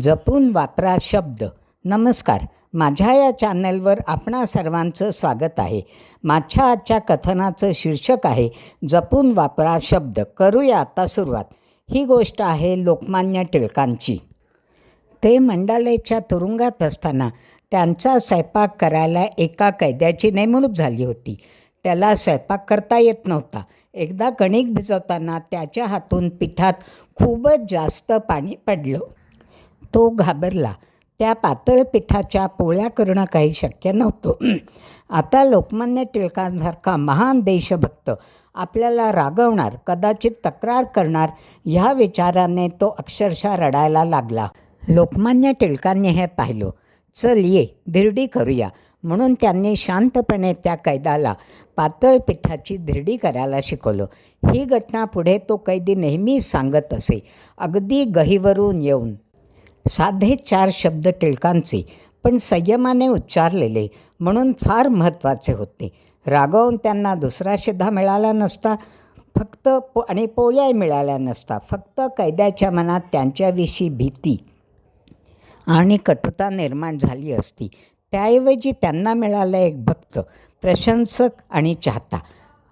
जपून वापरा शब्द. नमस्कार. माझ्या या चॅनलवर आपणा सर्वांचं स्वागत आहे. माझ्या आजच्या कथनाचं शीर्षक आहे जपून वापरा शब्द. करूया आता सुरुवात. ही गोष्ट आहे लोकमान्य टिळकांची. ते मंडालेच्या तुरुंगात असताना त्यांचा स्वयंपाक करायला एका कैद्याची नेमणूक झाली होती. त्याला स्वयंपाक करता येत नव्हता. एकदा कणिक भिजवताना त्याच्या हातून पिठात खूपच जास्त पाणी पडलं. तो घाबरला. त्या पातळ पिठाच्या पोळ्या करणं काही शक्य नव्हतं. आता लोकमान्य टिळकांसारखा महान देशभक्त आपल्याला रागवणार कदाचित तक्रार करणार ह्या विचाराने तो अक्षरशः रडायला लागला. लोकमान्य टिळकांनी हे पाहिलं. चल ये धिरडी करूया. म्हणून त्यांनी शांतपणे त्या कैदाला पातळ पिठाची धिरडी करायला शिकवलं. ही घटना पुढे तो कैदी नेहमीच सांगत असे. अगदी गहीवरून येऊन साधे चार शब्द टिळकांचे पण संयमाने उच्चारलेले म्हणून फार महत्त्वाचे होते. रागवून त्यांना दुसरा शिधा मिळाला नसता फक्त पो आणि पोळ्याही मिळाल्या नसता फक्त कैद्याच्या मनात त्यांच्याविषयी भीती आणि कटुता निर्माण झाली असती. त्याऐवजी त्यांना मिळालं एक भक्त प्रशंसक आणि चाहता.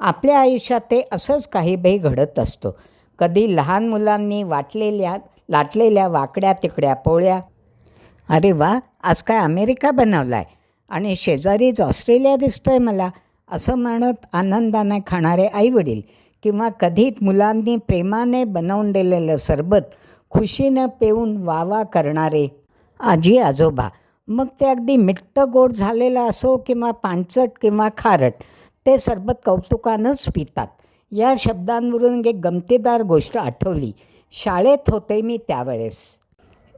आपल्या आयुष्यात ते असंच काही बाई घडत असतं. कधी लहान मुलांनी वाटलेल्या लाटलेल्या वाकड्या तिकड्या पोळ्या. अरे वा आज काय अमेरिका बनवला आहे आणि शेजारीच ऑस्ट्रेलिया दिसतं आहे मला असं म्हणत आनंदाने खाणारे आईवडील किंवा कधीच मुलांनी प्रेमाने बनवून दिलेलं सरबत खुशीनं पेऊन वावा करणारे आजी आजोबा मग ते अगदी मिट्ट गोड झालेलं असो किंवा पांचट किंवा खारट ते सरबत कौतुकानंच पितात. या शब्दांवरून एक गमतीदार गोष्ट आठवली. शाळेत होते मी त्यावेळेस.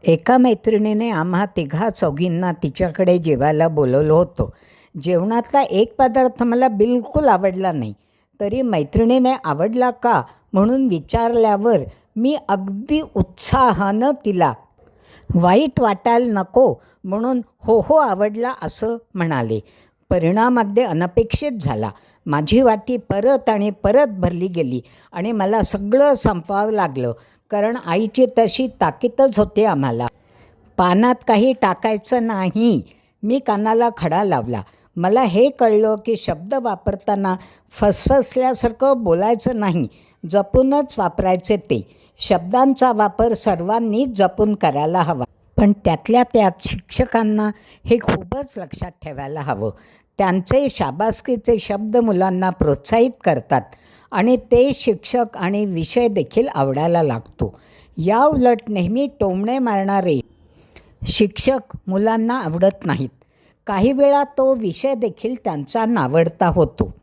एका मैत्रिणीने आम्हा तिघा चौघींना तिच्याकडे जेवायला बोलवलं होतं. जेवणातला एक पदार्थ मला बिलकुल आवडला नाही. तरी मैत्रिणीने आवडला का म्हणून विचारल्यावर मी अगदी उत्साहानं तिला वाईट वाटायला नको म्हणून हो हो आवडला असं म्हणाले. परिणाम अगदी अनपेक्षित झाला. माझी वाटी परत आणि परत भरली गेली आणि मला सगळं संपवावं लागलं. कारण आईची तशी ताकीदच होती आम्हाला. पानात काही टाकायचं नाही. मी कानाला खडा लावला. मला हे कळलं की शब्द वापरताना फसफसल्यासारखं बोलायचं नाही. जपूनच वापरायचे ते. शब्दांचा वापर सर्वांनीच जपून करायला हवा. पण त्यातल्या त्यात शिक्षकांना हे खूपच लक्षात ठेवायला हवं. त्यांचे शाबासकीचे शब्द मुलांना प्रोत्साहित करतात आणि ते शिक्षक आणि विषय देखील आवडायला लागतो. या उलट नेहमी टोमणे मारणारे शिक्षक मुलांना आवडत नाहीत. काही वेळा तो विषय देखील त्यांचा नावडता होतो.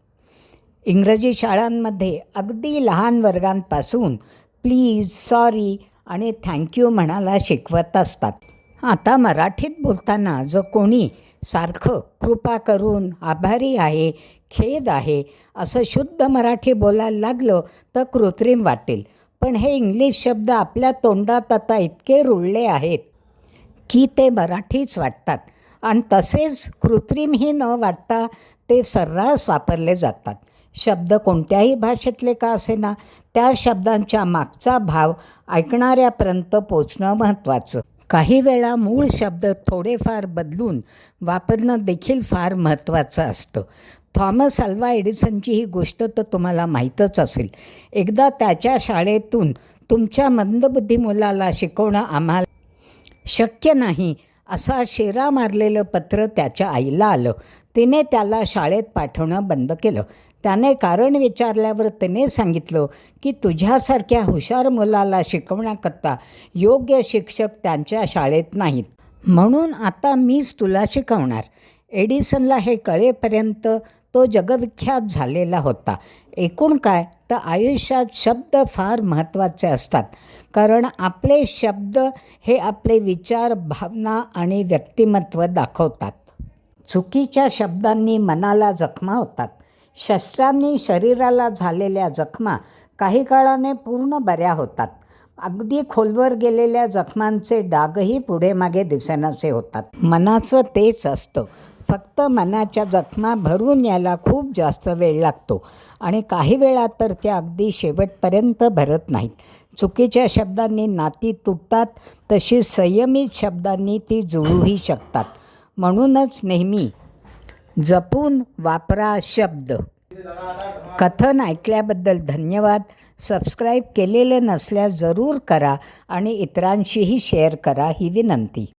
इंग्रजी शाळांमध्ये अगदी लहान वर्गांपासून प्लीज सॉरी आणि थँक्यू म्हणायला शिकवत असतात. आता मराठीत बोलताना जो कोणी सारखं कृपा करून आभारी आहे खेद आहे असं शुद्ध मराठी बोलायला लागलं तर कृत्रिम वाटेल. पण हे इंग्लिश शब्द आपल्या तोंडात आता इतके रुळले आहेत की ते मराठीच वाटतात. आणि तसेच कृत्रिमही न वाटता ते सर्रास वापरले जातात. शब्द कोणत्याही भाषेतले का असेना त्या शब्दांच्या मागचा भाव ऐकणाऱ्यापर्यंत पोचणं महत्त्वाचं. काही वेळा मूळ शब्द थोडेफार बदलून वापरणं देखील फार महत्त्वाचं असतं. थॉमस अल्वा एडिसनची ही गोष्ट तर तुम्हाला माहीतच असेल. एकदा त्याच्या शाळेतून तुमच्या मंदबुद्धी मुलाला शिकवणं आम्हाला शक्य नाही असा शेरा मारलेलं पत्र त्याच्या आईला आलं. तिने त्याला शाळेत पाठवणं बंद केलं. त्याने कारण विचारल्यावर तिने सांगितलं की तुझ्यासारख्या हुशार मुलाला शिकवण्याकरता योग्य शिक्षक त्यांच्या शाळेत नाहीत. म्हणून आता मीच तुला शिकवणार. एडिसनला हे कळेपर्यंत तो जगविख्यात झालेला होता. एकूण काय? तर आयुष्यात शब्द फार महत्त्वाचे असतात. कारण आपले शब्द हे आपले विचार भावना आणि व्यक्तिमत्व दाखवतात. चुकीच्या शब्दांनी मनाला जखमा होतात. शस्त्रांनी शरीराला झालेल्या जखमा काही काळाने पूर्ण बऱ्या होतात. अगदी खोलवर गेलेल्या जखमांचे डागही पुढे मागे दिसेनासे होतात. मनाचं तेच असतं. फक्त मनाच्या जखमा भरून यायला खूप जास्त वेळ लागतो. आणि काही वेळा तर त्या अगदी शेवटपर्यंत भरत नाहीत. चुकीच्या शब्दांनी नाती तुटतात तशी संयमित शब्दांनी ती जुळूही शकतात. म्हणूनच नेहमी जपून वापरा शब्द. कथन ऐकल्याबद्दल धन्यवाद. सबस्क्राईब केलेले नसल्यास जरूर करा आणि इतरांशीही शेअर करा ही विनंती.